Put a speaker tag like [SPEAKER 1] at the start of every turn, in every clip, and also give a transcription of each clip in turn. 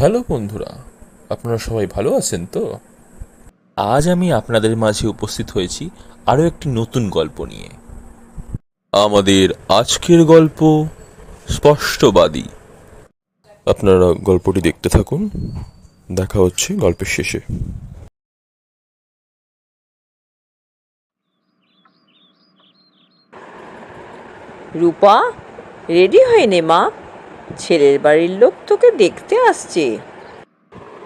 [SPEAKER 1] Hello বন্ধুরা, আপনারা সবাই ভালো আছেন তো? আজ আমি আপনাদের মাঝে উপস্থিত হয়েছি আরও একটি নতুন গল্প নিয়ে। আমাদের আজকের গল্প স্পষ্টবাদী। আপনারা গল্পটি দেখতে থাকুন, দেখা হচ্ছে গল্পের শেষে।
[SPEAKER 2] রূপা, রেডি হয়ে নে মা। ছেলের বাড়ির লোক তোকে দেখতে আসছে।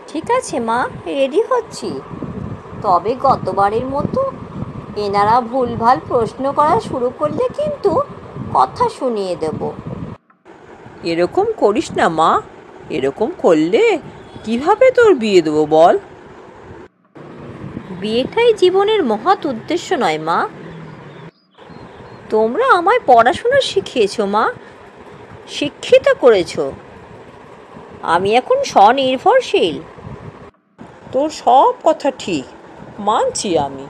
[SPEAKER 3] ঠিক আছে মা রেডি হচ্ছি। তবে গতবারের মতো এনারা ভুলভাল প্রশ্ন করা শুরু করলে কিন্তু কথা শুনিয়ে দেব।
[SPEAKER 2] এরকম করিস না মা। এরকম করলে কীভাবে তোর বিয়ে দেবো বল?
[SPEAKER 3] বিয়েটাই জীবনের মহৎ উদ্দেশ্য নয় মা। তোমরা আমায় পড়াশোনা শিখিয়েছো মা। শিক্ষিত করেছ। আমি এখন স্বনির্ভরশীল।
[SPEAKER 2] তোর সব কথা ঠিক মানছি আমি।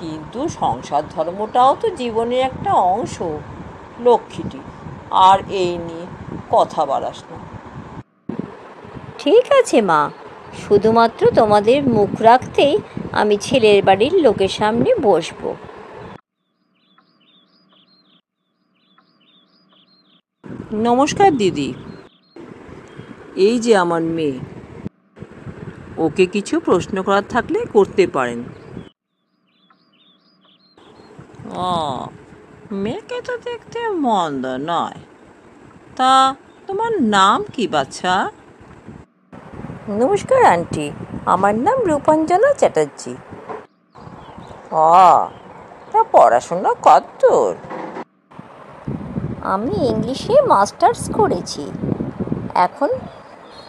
[SPEAKER 2] কিন্তু সংসার ধর্মটাও তো জীবনের একটা অংশ। লক্ষ্মীটি আর এই নিয়ে কথা বাড়াস না।
[SPEAKER 3] ঠিক আছে মা। শুধুমাত্র তোমাদের মুখ রাখতেই আমি ছেলের বাড়ির লোকের সামনে বসবো।
[SPEAKER 2] নমস্কার দিদি। এই যে আমার মেয়ে। ওকে কিছু প্রশ্ন করার থাকলে করতে পারেন। ও মেয়েকে তো দেখতে মন্দ নয়। তা তোমার নাম কি বাচ্চা
[SPEAKER 3] নমস্কার আন্টি। আমার নাম রূপাঞ্জনা চ্যাটার্জি।
[SPEAKER 2] ও তা পড়াশোনা কত
[SPEAKER 3] আমি ইংলিশে মাস্টার্স করেছি। এখন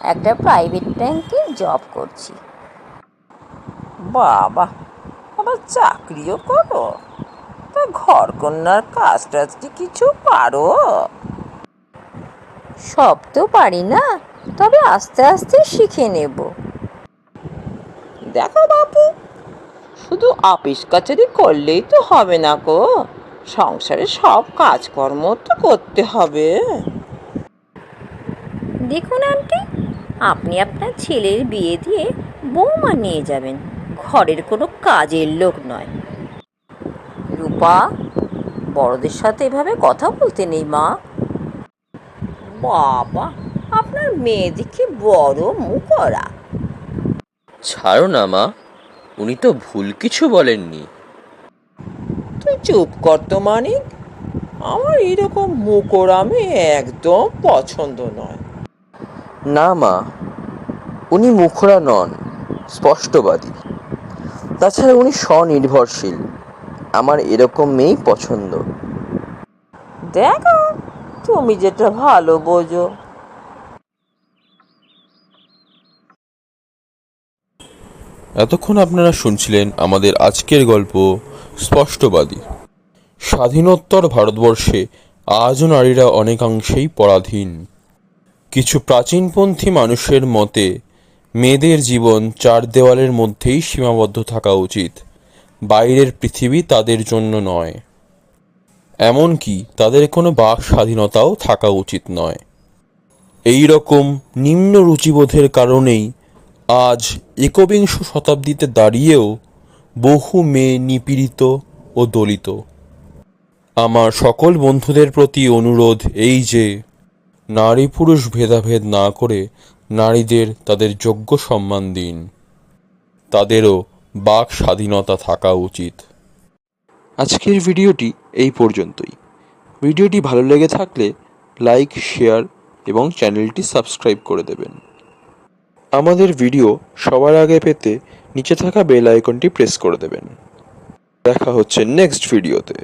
[SPEAKER 3] একটা প্রাইভেট ব্যাংকে জব করছি।
[SPEAKER 2] বাবা আবার চাকরিও করো? তা ঘর কন্যার কাজ টাজ কি কিছু পারো?
[SPEAKER 3] সব তো পারি না তবে আস্তে আস্তে শিখে নেব।
[SPEAKER 2] দেখো বাপু শুধু আপিস কাচারি করলেই তো হবে না গো। সংসারে সব কাজকর্ম তো করতে হবে।
[SPEAKER 3] দেখুন আন্টি আপনি আপনার ছেলের বিয়ে দিয়ে বৌমা নিয়ে যাবেন। ঘরের কোনো কাজের লোক নয়। রূপা বড়দের সাথে এভাবে কথা বলতে নেই মা।
[SPEAKER 2] বাবা আপনার মেয়ে দেখি বড় মুখরা।
[SPEAKER 1] ছাড়ো না মা উনি তো ভুল কিছু বলেননি।
[SPEAKER 2] তুই চুপ কর তো মানিক। আমার এরকম মুখোরামে একদম পছন্দ নয়।
[SPEAKER 4] না মা উনি মুখরা নন স্পষ্টবাদী। তাছাড়া উনি স্বনির্ভরশীল আমার এরকম মেয়েই পছন্দ।
[SPEAKER 2] দেখো তুমি যেটা ভালো বোঝো।
[SPEAKER 1] এতক্ষণ আপনারা শুনছিলেন আমাদের আজকের গল্প, স্পষ্টবাদী। স্বাধীনোত্তর ভারতবর্ষে আজও নারীরা অনেকাংশেই পরাধীন। কিছু প্রাচীনপন্থী মানুষের মতে, মেয়েদের জীবন চার দেওয়ালের মধ্যেই সীমাবদ্ধ থাকা উচিত। বাইরের পৃথিবী তাদের জন্য নয়। এমনকি তাদের কোনো বাক স্বাধীনতাও থাকা উচিত নয়। এই রকম নিম্ন রুচিবোধের কারণেই আজ একবিংশ শতাব্দীতে দাঁড়িয়েও বহু মেয়ে নিপীড়িত ও দলিত। আমার সকল বন্ধুদের প্রতি অনুরোধ এই যে, নারী পুরুষ ভেদাভেদ না করে নারীদের তাদের যোগ্য সম্মান দিন। তাদেরও বাক স্বাধীনতা থাকা উচিত।
[SPEAKER 4] আজকের ভিডিওটি এই পর্যন্তই। ভিডিওটি ভালো লেগে থাকলে লাইক, শেয়ার এবং চ্যানেলটি সাবস্ক্রাইব করে দেবেন। আমাদের ভিডিও সবার আগে পেতে নিচে থাকা বেল আইকনটি প্রেস করে দেবেন। দেখা হচ্ছে নেক্সট ভিডিওতে।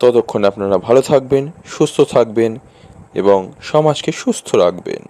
[SPEAKER 4] ততক্ষণ আপনারা ভালো থাকবেন, সুস্থ থাকবেন এবং সমাজকে সুস্থ রাখবেন।